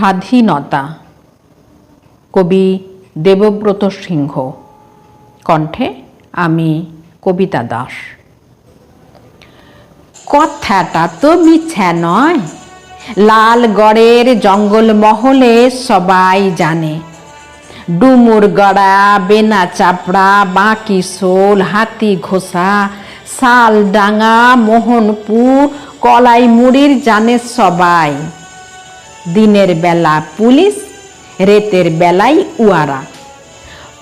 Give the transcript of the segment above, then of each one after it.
স্বাধীনতা। কবি দেবব্রত সিংহ। কণ্ঠে আমি কবিতা দাস। কথাটা তো মিথ্যা নয়। লালগড়ের জঙ্গলমহলে সবাই জানে। ডুমুর গড়া, বেনা চাপড়া, বাঁকি শোল, হাতি ঘোষা শালডাঙ্গা মোহনপুর, কলাই মুড়ির জানে সবাই। দিনের বেলা পুলিশ, রেতের বেলায় উয়ারা।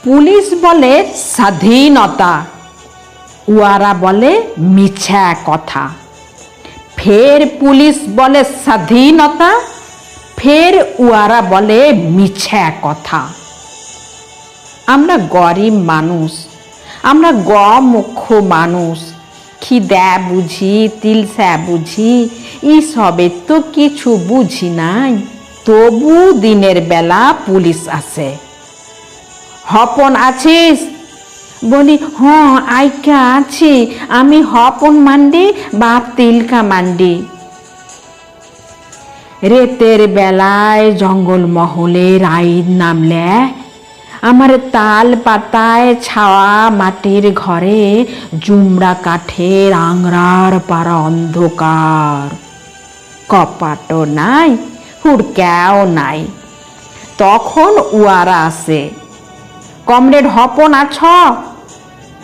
পুলিশ বলে স্বাধীনতা, উয়ারা বলে মিছা কথা। ফের পুলিশ বলে স্বাধীনতা, ফের উয়ারা বলে মিছা কথা। আমরা গরিব মানুষ, আমরা গ মুখ্য মানুষ, খিদা বুঝি, তিলসা বুঝি সবের তো কিছু বুঝি নাই, তবু দিনের বেলা পুলিশ আসে হপন আছিস? বলি হ্যাঁ আইকা আছি। আমি হপন মান্ডি, বাপ তিলকা মান্ডি। রেতের বেলায় জঙ্গল মহলের আইন নামলে, আমার তাল পাতায় ছাওয়া মাটির ঘরে জুমড়া কাঠের আংরার পাড়া অন্ধকার। কপাটও নাই হুড়ক্যাও নাই। তখন উয়ারা আসে কমরেড হপন আছ?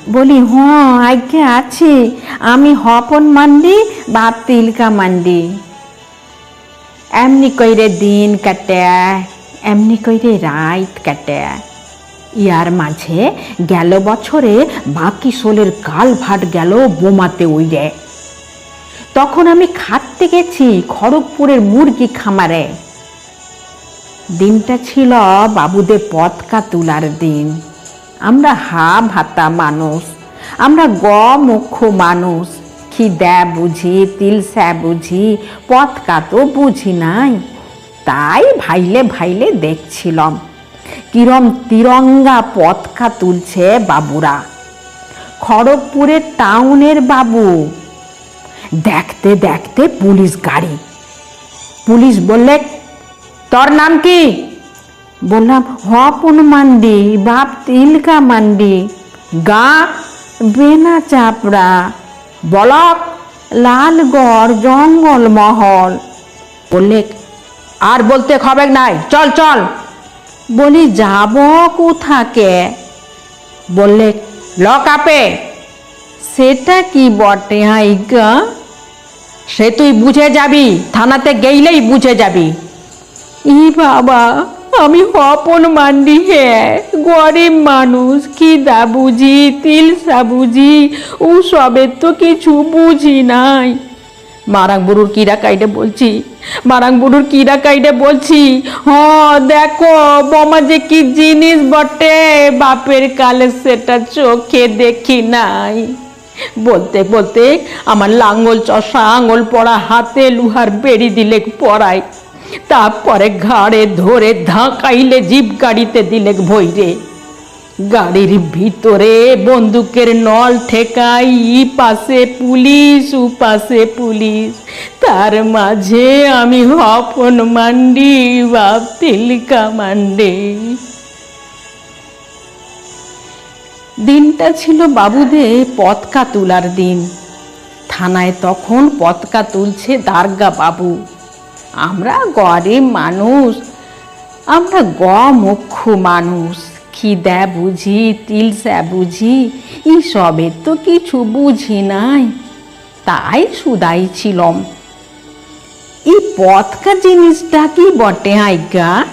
বলি হ্যাঁ আজ্ঞে আছি। আমি হপন মান্ডি বা তিলকা মান্ডি। এমনি কইরে দিন কাটে, এমনি কইরে রাত কাটে। ইয়ার মাঝে গেল বছরে বাকি সোলের কাল ভাট গেল বোমাতে উইরে। তখন আমি খাটতে গেছি, খড়গপুরের মুরগি খামারে। দিনটা ছিল বাবুদের পথকা তোলার দিন। আমরা হা ভাতা মানুষ, আমরা গ মুখ্য মানুষ। খিদা বুঝি, তিলসা বুঝি পথকা তো বুঝি নাই। তাই ভাইলে ভাইলে দেখছিলাম, কিরম তিরঙ্গা পথকা তুলছে বাবুরা। খড়গপুরের টাউনের বাবু দেখতে দেখতে পুলিশ গাড়ি। পুলিশ বললে, তোর নাম কি? বললাম, হপন মান্ডি, বাপ তিলকা মান্ডি, গা বেনা চাপড়া, বলক লালগড় জঙ্গল মহল। বললে, আর বলতে খবেক নাই, চল চল। বলি, যাব কোথাকে? বললে, লক আপে। সেটা কি বটে? হাইগা সে তুই বুঝে যাবি, থানাতে গেইলেই বুঝে যাবি। ই বাবা, আমি হপন মান্ডি হে, গরিব মানুষ, খিদা বুঝি তিল সা বুঝি, ও সবের তো কিছু বুঝি নাই। মারাং বুড়ুর কিরা কাইডে বলছি, মারাং বুড়ুর কিরা কাইডে বলছি হ দেখো, বোমা যে কি জিনিস বটে, বাপের কালে সেটা চোখে দেখি নাই। বলতে বলতে আমার লাঙ্গল চষা আঙুল পড়া হাতে লুহার বেড়ি দিলে পড়াই তারপরে ঘাড়ে ধরে ধাকাইলে জিপ গাড়িতে দিলে ভৈরে। গাড়ির ভিতরে বন্দুকের নল ঠেকাই, ই পাশে পুলিশ, উ পাশে পুলিশ। তার মাঝে আমি হপন মান্ডি বাপ তিলকা মান্ডি। দিনটা ছিল বাবুদের পতকা তোলার দিন। থানায় তখন পতকা তুলছে দারগা বাবু। আমরা গরিব মানুষ, আমরা গ মুখ্য মানুষ। খিদা বুঝি, তিলসা বুঝি সবের তো কিছু বুঝি নাই। তাই সুদাই ছিলাম। এই পতকা জিনিসটা কি বটে আজ্ঞা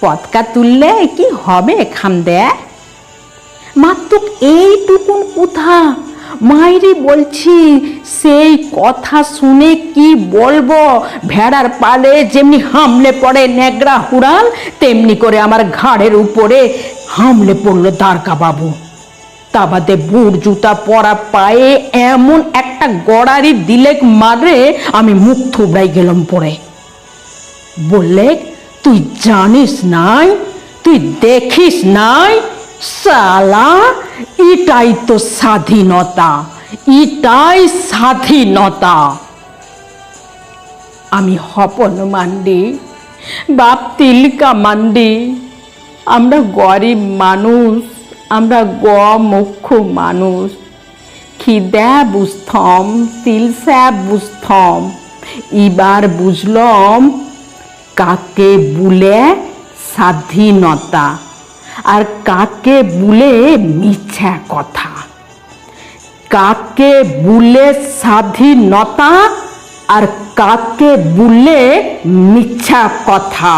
পতকা তুললে কি হবে খাম দেয় মাত্র এইটুকুন কোথা মাইরি বলছি, সেই কথা শুনে কি বলব? ভেড়ার পালে যেমনি হামলে পড়ে নেগড়া হুড়াল, তেমনি করে আমার ঘাড়ের উপরে হামলে পড়ল দ্বারকা বাবু। তা বাদে বুট, জুতা, পরা, পায়ে এমন একটা গড়ারি দিলেক মারে আমি মুখ থুবড়াই গেলাম পরে বললে তুই জানিস নাই? তুই দেখিস নাই? সালা এটাই তো স্বাধীনতা, এটাই স্বাধীনতা। আমি হপন মান্ডি, বাপ তিলকা মান্ডি, আমরা গরিব মানুষ, আমরা গ মুখ্য মানুষ খিদে বুঝথম তিলসা বুঝথম, এবার বুঝলম কাকে বুলে স্বাধীনতা। আর কাকে বুলে মিছা কথা। কাকে বুলে স্বাধীনতা আর কাকে বুলে মিছা কথা।